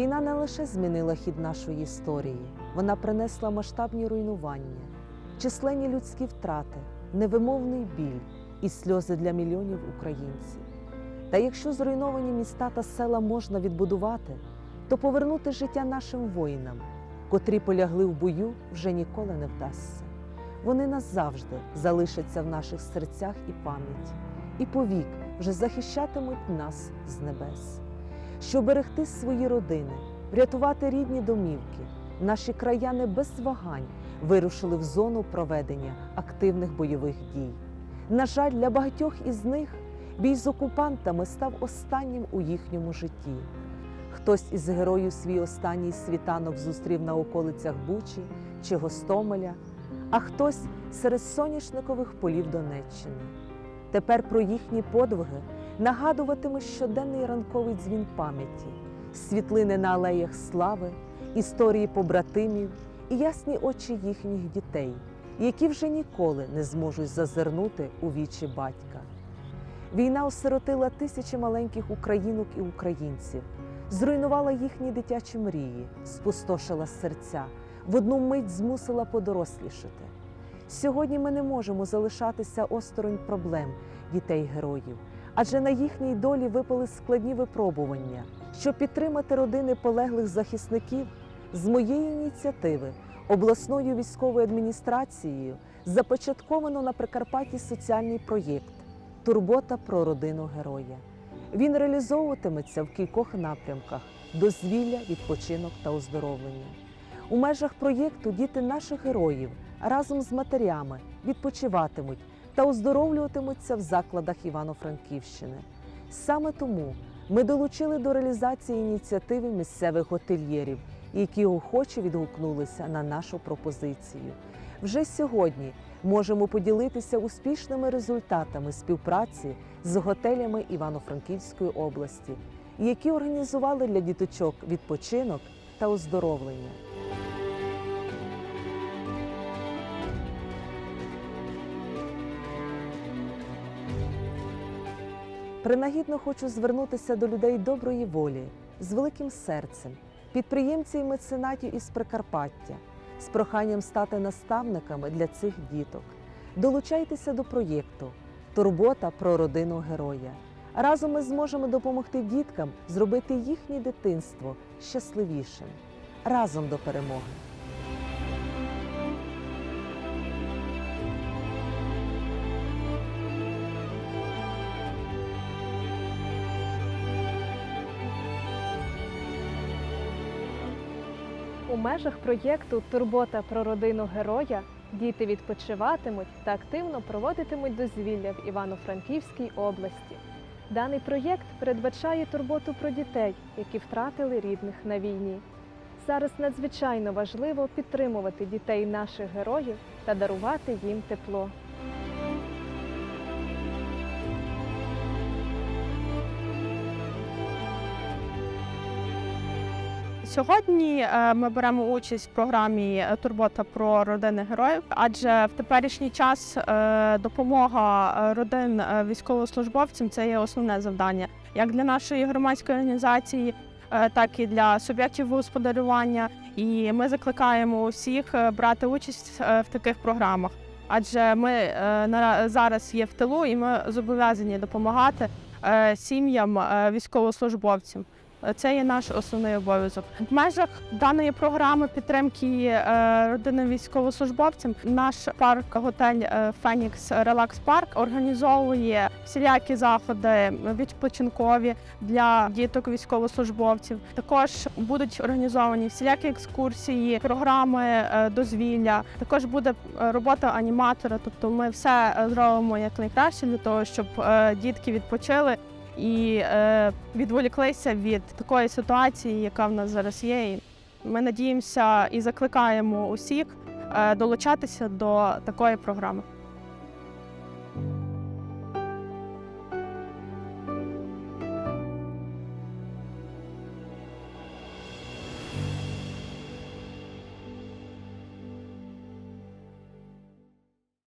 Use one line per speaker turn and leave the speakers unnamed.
Війна не лише змінила хід нашої історії, вона принесла масштабні руйнування, численні людські втрати, невимовний біль і сльози для мільйонів українців. Та якщо зруйновані міста та села можна відбудувати, то повернути життя нашим воїнам, котрі полягли в бою, вже ніколи не вдасться. Вони назавжди залишаться в наших серцях і пам'яті, і повік вже захищатимуть нас з небес. Щоб берегти свої родини, врятувати рідні домівки, наші краяни без вагань вирушили в зону проведення активних бойових дій. На жаль, для багатьох із них бій з окупантами став останнім у їхньому житті. Хтось із героїв свій останній світанок зустрів на околицях Бучі чи Гостомеля, а хтось серед соняшникових полів Донеччини. Тепер про їхні подвиги нагадуватиме щоденний ранковий дзвін пам'яті, світлини на алеях слави, історії побратимів і ясні очі їхніх дітей, які вже ніколи не зможуть зазирнути у вічі батька. Війна осиротила тисячі маленьких українок і українців, зруйнувала їхні дитячі мрії, спустошила серця, в одну мить змусила подорослішати. Сьогодні ми не можемо залишатися осторонь проблем дітей-героїв, адже на їхній долі випали складні випробування. Щоб підтримати родини полеглих захисників, з моєї ініціативи обласною військовою адміністрацією започатковано на Прикарпатті соціальний проєкт Турбота про родину героя. Він реалізовуватиметься в кількох напрямках: дозвілля, відпочинок та оздоровлення. У межах проєкту діти наших героїв разом з матерями відпочиватимуть та оздоровлюватимуться в закладах Івано-Франківщини. Саме тому ми долучили до реалізації ініціативи місцевих готельєрів, які охоче відгукнулися на нашу пропозицію. Вже сьогодні можемо поділитися успішними результатами співпраці з готелями Івано-Франківської області, які організували для діточок відпочинок та оздоровлення. Принагідно хочу звернутися до людей доброї волі з великим серцем, підприємців і меценатів із Прикарпаття, з проханням стати наставниками для цих діток. Долучайтеся до проєкту Турбота про родину героя. Разом ми зможемо допомогти діткам зробити їхнє дитинство щасливішим. Разом до перемоги!
У межах проєкту Турбота про родину героя діти відпочиватимуть та активно проводитимуть дозвілля в Івано-Франківській області. Даний проєкт передбачає турботу про дітей, які втратили рідних на війні. Зараз надзвичайно важливо підтримувати дітей наших героїв та дарувати їм тепло.
Сьогодні е, ми беремо участь в програмі е, Турбота про родини героїв, адже в теперішній час е, допомога родин військовослужбовцям це є основне завдання як для нашої громадської організації, так і для суб'єктів господарювання. І ми закликаємо усіх брати участь в таких програмах. Адже ми зараз є в тилу, і ми зобов'язані допомагати сім'ям військовослужбовцям. Це є наш основний обов'язок. В межах даної програми підтримки е, родини військовослужбовцям наш парк готель е, Фенікс Релакс Парк організовує всілякі заходи відпочинкові для діток військовослужбовців. Також будуть організовані всілякі екскурсії, програми е, дозвілля. Також буде робота аніматора. Тобто, ми все зробимо як найкраще для того, щоб дітки відпочили і е, відволіклися від такої ситуації, яка в нас зараз є. Ми надіємося і закликаємо усіх е, долучатися до такої програми.